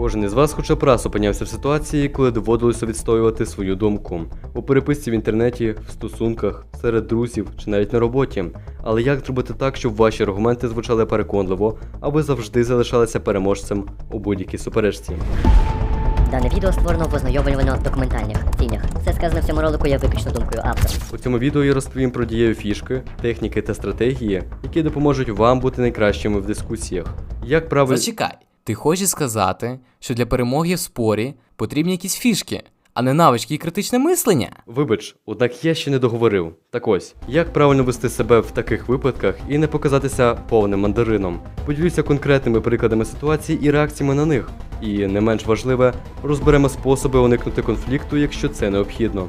Кожен із вас хоча б раз опинявся в ситуації, коли доводилося відстоювати свою думку у переписці в інтернеті, в стосунках, серед друзів чи навіть на роботі. Але як зробити так, щоб ваші аргументи звучали переконливо, а ви завжди залишалися переможцем у будь-якій суперечці? Дане відео створено в ознайомлювально-документальних цілях. Все сказане в цьому ролику є виключно думкою автора. У цьому відео я розповім про дієві фішки, техніки та стратегії, які допоможуть вам бути найкращими в дискусіях. Як правильно Зачекай, ти хочеш сказати, що для перемоги в спорі потрібні якісь фішки, а не навички і критичне мислення? Вибач, однак я ще не договорив. Так ось, як правильно вести себе в таких випадках і не показатися повним мандарином. Поділюся конкретними прикладами ситуацій і реакціями на них. І не менш важливе, розберемо способи уникнути конфлікту, якщо це необхідно.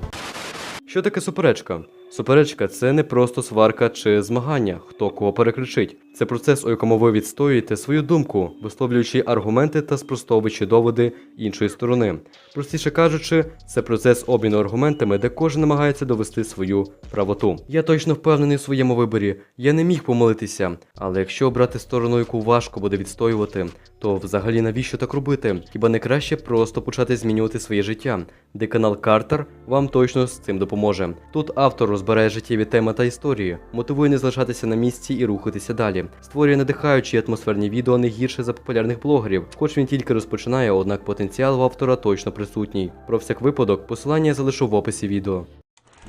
Що таке суперечка? Суперечка це не просто сварка чи змагання, хто кого перекричить. Це процес, у якому ви відстоюєте свою думку, висловлюючи аргументи та спростовуючи доводи іншої сторони. Простіше кажучи, це процес обміну аргументами, де кожен намагається довести свою правоту. Я точно впевнений у своєму виборі. Я не міг помилитися. Але якщо обрати сторону, яку важко буде відстоювати, то взагалі навіщо так робити? Хіба не краще просто почати змінювати своє життя, де канал Картер вам точно з цим допоможе. Тут автор розбирає життєві теми та історії, мотивує не залишатися на місці і рухатися далі. Створює надихаючі атмосферні відео не гірше за популярних блогерів, хоч він тільки розпочинає, однак потенціал в автора точно присутній. Про всяк випадок посилання я залишу в описі відео.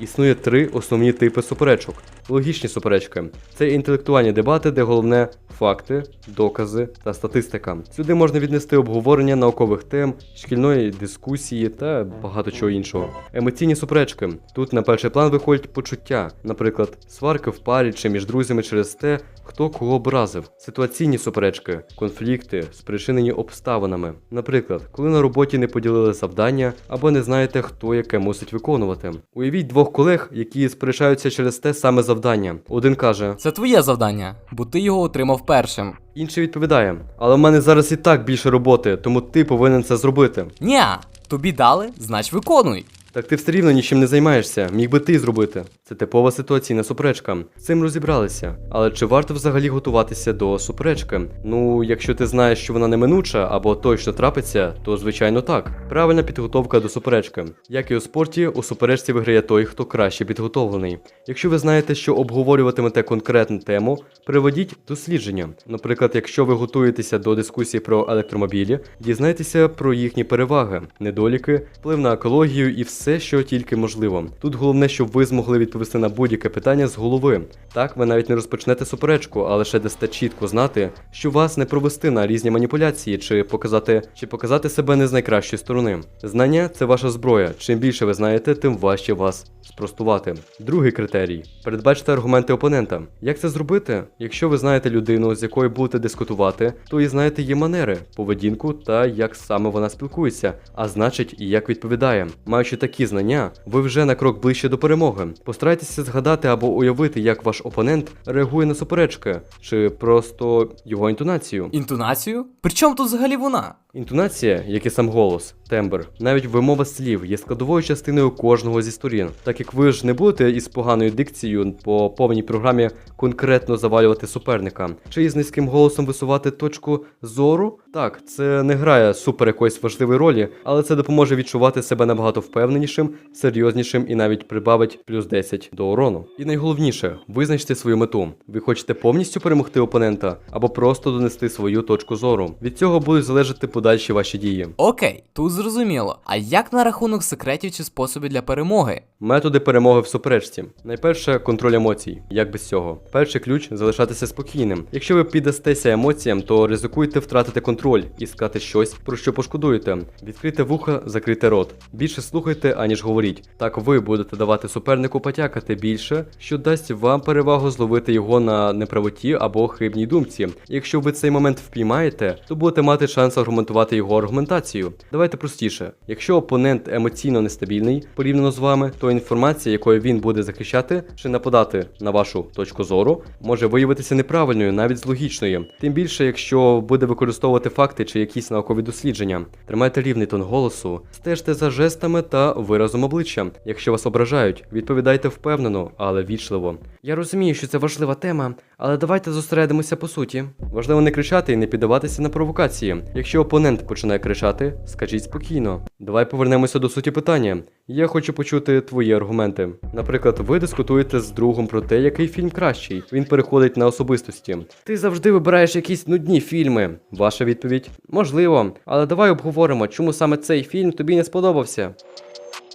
Існує три основні типи суперечок. Логічні суперечки це інтелектуальні дебати, де головне факти, докази та статистика. Сюди можна віднести обговорення наукових тем, шкільної дискусії та багато чого іншого. Емоційні суперечки. Тут на перший план виходять почуття, наприклад, сварки в парі чи між друзями через те, хто кого образив. Ситуаційні суперечки, конфлікти, спричинені обставинами. Наприклад, коли на роботі не поділили завдання або не знаєте, хто яке мусить виконувати. Уявіть двох колег, які сперечаються через те саме завдання. Один каже, Це твоє завдання, бо ти його отримав першим. інший відповідає: Але в мене зараз і так більше роботи, тому ти повинен це зробити. Ня, тобі дали, значить виконуй. Так ти все рівно нічим не займаєшся, міг би ти зробити. Це типова ситуаційна суперечка. З цим розібралися. Але чи варто взагалі готуватися до суперечки? Ну, якщо ти знаєш, що вона неминуча або точно трапиться, то звичайно так. Правильна підготовка до суперечки. Як і у спорті, у суперечці виграє той, хто краще підготовлений. Якщо ви знаєте, що обговорюватимете конкретну тему, приведіть дослідження. Наприклад, якщо ви готуєтеся до дискусії про електромобілі, дізнайтеся про їхні переваги, недоліки, вплив на екологію і все, що тільки можливо. Тут головне, щоб ви змогли відповісти на будь-яке питання з голови. Так, ви навіть не розпочнете суперечку, а лише дасте чітко знати, що вас не провести на різні маніпуляції чи показати, чи показати себе не з найкращої сторони. Знання це ваша зброя. Чим більше ви знаєте, тим важче вас спростувати. Другий критерій: передбачте аргументи опонента. Як це зробити? Якщо ви знаєте людину, з якою будете дискутувати, то і знаєте її манери, поведінку та як саме вона спілкується, а значить і як відповідає. Маючи такі знання, ви вже на крок ближче до перемоги. Постарайтеся згадати або уявити, як ваш опонент реагує на суперечки, чи просто його інтонацію. Інтонацію? При чому тут взагалі вона? Інтонація, як і сам голос, тембр, навіть вимова слів є складовою частиною кожного зі сторін. Так як ви ж не будете із поганою дикцією по повній програмі конкретно завалювати суперника, чи із низьким голосом висувати точку зору. Так, це не грає супер якоїсь важливої ролі, але це допоможе відчувати себе набагато впевненішим, серйознішим і навіть прибавить плюс 10 до урону. І найголовніше, визначте свою мету. Ви хочете повністю перемогти опонента або просто донести свою точку зору. Від цього будуть залежати подальші ваші дії. Окей, тут зрозуміло. А як на рахунок секретів чи способів для перемоги? Методи перемоги в суперечці. Найперше контроль емоцій. Як без цього? Перший ключ залишатися спокійним. Якщо ви піддастеся емоціям, то ризикуєте втратити контроль і сказати щось, про що пошкодуєте. Відкрийте вуха, закрийте рот. Більше слухайте, аніж говоріть. Так ви будете давати супернику потякати більше, що дасть вам перевагу зловити його на неправоті або хибній думці. Якщо ви цей момент впіймаєте, то будете мати шанс аргументувати його аргументацію. Давайте простіше. Якщо опонент емоційно нестабільний порівняно з вами, то інформація, якою він буде захищати чи нападати на вашу точку зору, може виявитися неправильною, навіть з логічною. Тим більше, якщо буде використовувати факти чи якісь наукові дослідження. Тримайте рівний тон голосу, стежте за жестами та виразом обличчя. Якщо вас ображають, відповідайте впевнено, але вічливо. Я розумію, що це важлива тема, але давайте зосередимося по суті. Важливо не кричати і не піддаватися на провокації. Якщо опонент починає кричати, скажіть спокійно. Давай повернемося до суті питання. Я хочу почути твої аргументи. Наприклад, ви дискутуєте з другом про те, який фільм кращий. Він переходить на особистості. Ти завжди вибираєш якісь нудні фільми. Ваша відповідь? Можливо, але давай обговоримо, чому саме цей фільм тобі не сподобався.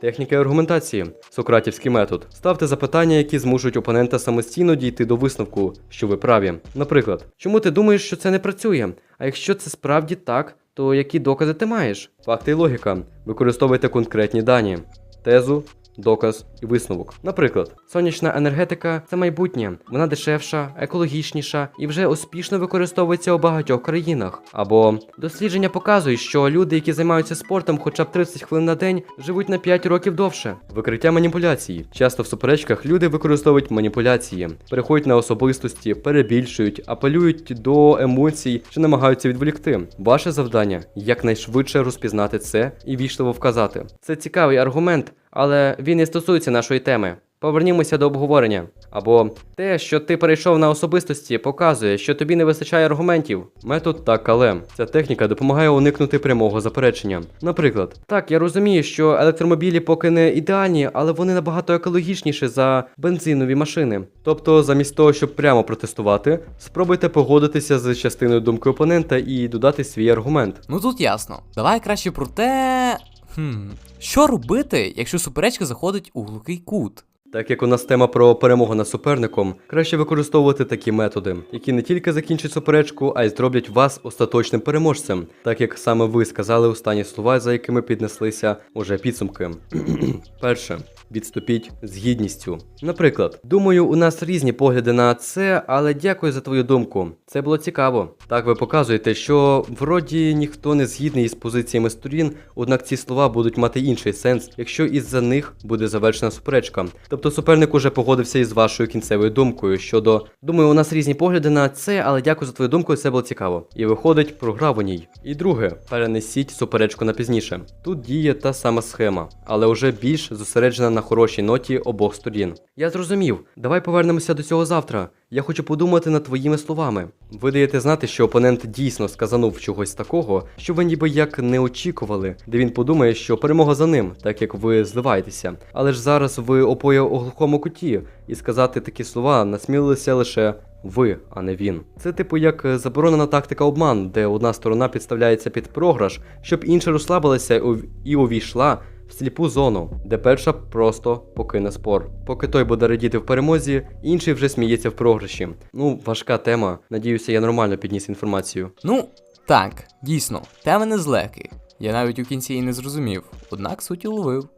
Техніка аргументації Сократівський метод. Ставте запитання, які змушують опонента самостійно дійти до висновку, що ви праві. Наприклад, чому ти думаєш, що це не працює? А якщо це справді так, то які докази ти маєш? Факти і логіка. Використовуйте конкретні дані. Тезу, доказ і висновок. Наприклад, сонячна енергетика це майбутнє, вона дешевша, екологічніша і вже успішно використовується у багатьох країнах. Або дослідження показують, що люди, які займаються спортом хоча б 30 хвилин на день, живуть на 5 років довше. Викриття маніпуляцій. Часто в суперечках люди використовують маніпуляції, переходять на особистості, перебільшують, апелюють до емоцій чи намагаються відволікти. Ваше завдання якнайшвидше розпізнати це і вічливо вказати. Це цікавий аргумент, але він не стосується нашої теми. Повернімося до обговорення. Або те, що ти перейшов на особистості, показує, що тобі не вистачає аргументів. Метод так, але ця техніка допомагає уникнути прямого заперечення. Наприклад, так, я розумію, що електромобілі поки не ідеальні, але вони набагато екологічніші за бензинові машини. Тобто, замість того, щоб прямо протестувати, спробуйте погодитися з частиною думки опонента і додати свій аргумент. Ну тут ясно. Давай краще про те. Хм. Що робити, якщо суперечка заходить у глухий кут? Так як у нас тема про перемогу над суперником, краще використовувати такі методи, які не тільки закінчать суперечку, а й зроблять вас остаточним переможцем, так як саме ви сказали останні слова, за якими піднеслися уже підсумки. Перше. Відступіть з гідністю. Наприклад, думаю, у нас різні погляди на це, але дякую за твою думку. Це було цікаво. Так ви показуєте, що вроді ніхто не згідний із позиціями сторін, однак ці слова будуть мати інший сенс, якщо із-за них буде завершена суперечка. Тобто суперник уже погодився із вашою кінцевою думкою щодо думаю, у нас різні погляди на це, але дякую за твою думку, це було цікаво. І виходить, програв у ній. І друге, перенесіть суперечку на пізніше. Тут діє та сама схема, але вже більш зосереджена на хорошій ноті обох сторін. Я зрозумів. Давай повернемося до цього завтра. Я хочу подумати над твоїми словами. Ви даєте знати, що опонент дійсно сказанув чогось такого, що ви ніби як не очікували, де він подумає, що перемога за ним, так як ви зливаєтеся. Але ж зараз ви опоє у глухому куті, і сказати такі слова насмілилися лише ви, а не він. Це типу як заборонена тактика обман, де одна сторона підставляється під програш, щоб інша розслабилася і увійшла в сліпу зону, де перша просто покине спор. Поки той буде радіти в перемозі, інший вже сміється в програші. Ну, важка тема. Надіюся, я нормально підніс інформацію. Ну, так, дійсно, тема не з легких. Я навіть у кінці її не зрозумів, однак суть уловив.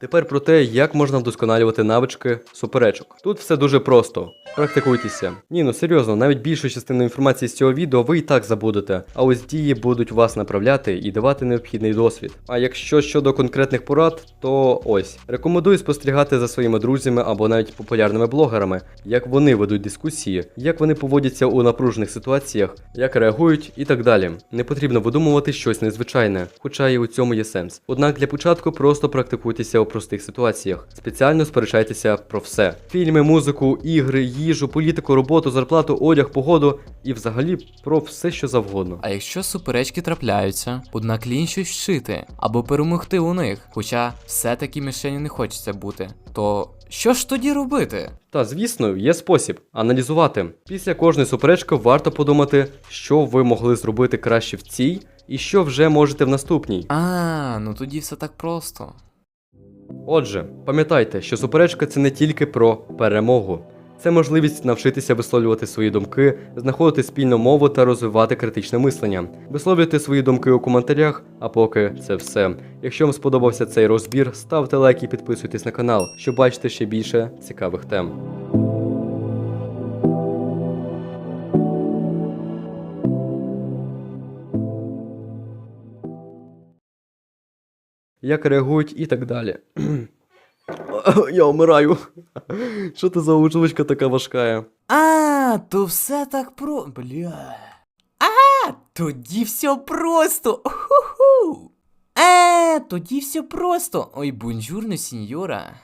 Тепер про те, як можна вдосконалювати навички суперечок. Тут все дуже просто. Практикуйтеся. Ні, ну серйозно, навіть більшу частину інформації з цього відео ви і так забудете, а ось дії будуть вас направляти і давати необхідний досвід. А якщо щодо конкретних порад, то ось рекомендую спостерігати за своїми друзями або навіть популярними блогерами, як вони ведуть дискусії, як вони поводяться у напружених ситуаціях, як реагують і так далі. Не потрібно видумувати щось незвичайне, хоча і у цьому є сенс. Однак для початку просто практикуйтеся у простих ситуаціях. Спеціально сперечайтеся про все: фільми, музику, ігри, їжу, політику, роботу, зарплату, одяг, погоду і взагалі про все, що завгодно. А якщо суперечки трапляються, однак лінь щось вшити або перемогти у них, хоча все-таки мішенью не хочеться бути, то що ж тоді робити? Та звісно, є спосіб аналізувати. Після кожної суперечки варто подумати, що ви могли зробити краще в цій, і що вже можете в наступній. А, ну тоді все так просто. Отже, пам'ятайте, що суперечка це не тільки про перемогу. Це можливість навчитися висловлювати свої думки, знаходити спільну мову та розвивати критичне мислення. Висловлюйте свої думки у коментарях, а поки це все. Якщо вам сподобався цей розбір, ставте лайк і підписуйтесь на канал, щоб бачити ще більше цікавих тем. Як реагують і так далі. Я вмираю. Що це за озвучка така важка? А, то все так про. Бля. А, тоді все просто. Ху-ху. Е, тоді все просто. Ой, бонжурно, сіньора.